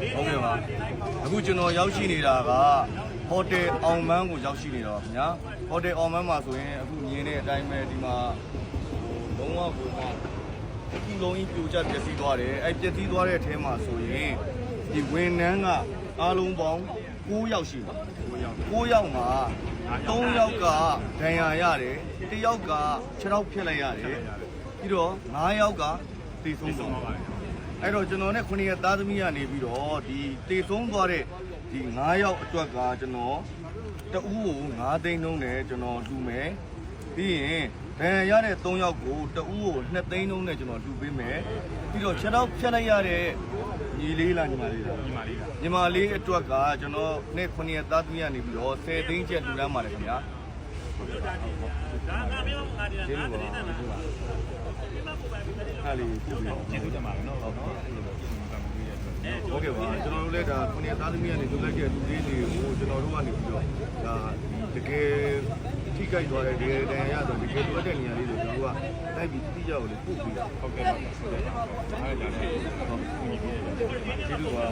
ဟုတ်ကဲ့ပါအခုကျွန်တော်ရောက်ရှိနေတာကဟိုတယ်အောင်မန်းကိုရောက်ရှိနေတာပါခင်ဗျာဟိုတယ်အောင်မန်းမှာဆိုရင်အခုမြင်တဲ့အတိုင်းပဲဒီမှာဟိုလုံးဝကိုမှဒီလုံးကြီးပြိုကျပျက်စီးသွားတယ်အဲ့ပျက်စီးသွားတဲ့အထဲမှာဆိုရင်ဒီဝန်နှန်းကအားလုံးပေါင်း9ယောက်ရှိတယ်9ယောက်မှာ3ယောက်ကဒဏ်ရာရတယ်1ယောက်ကခြေထောက်ဖြတ်လိုက်ရတယ်ပြီးတော့9ယောက်ကသေဆုံးသွားပါတယ် အဲ့တော့ကျွန်တော်နဲ့ခုနှစ်ရက်သားသမီးကနေပြီးတော့ဒီတေဆုံးသွားတဲ့ဒီ9ယောက်အတွက်ကကျွန်တော်တဦးကို9သိန်းနှုန်းနဲ့ကျွန်တော်လှူမယ်ပြီးရင်ဒဏ်ရာရတဲ့3ယောက်ကိုတဦးကို2သိန်းနှုန်းနဲ့ကျွန်တော်လှူပေးမယ်ပြီးတော့ခြေတော့ဖြတ်လိုက်ရတဲ့ညီလေးလားညီမလေးလားဒီမှာလေးကညီမလေးအတွက်ကကျွန်တော်နဲ့ခုနှစ်ရက်သားသမီးကနေပြီးတော့10သိန်းကျပ်လှူဒန်းပါတယ်ခင်ဗျာ ကျေးဇူးပါကျေးဇူးပါအားလေးပြုပြီးတော့ကျေးဇူးတင်ပါတယ်နော်ဟုတ်နော်အဲ့လိုပဲကျေးဇူးတင်ပါတယ်ရဲ့အတွက်ဟုတ်ကဲ့ပါကျွန်တော်တို့လည်းဒါခုနှစ်သားသမီးကနေလုပ်လိုက်တဲ့လူလေးတွေကိုကျွန်တော်တို့ကနေပြီးတော့ဒါတကယ်ထိကြိုက်သွားတဲ့တကယ်တန်ရဆိုတကယ်လိုအပ်တဲ့နေရာလေးတွေကျွန်တော်တို့ကတိုက်ပြီးတိကျကိုလည်းပို့ပြီးတော့ဟုတ်ကဲ့ပါဟုတ်ကဲ့ပါအားရကြတယ်ဟုတ်ညီပြီးတယ်ကျေးဇူးပါ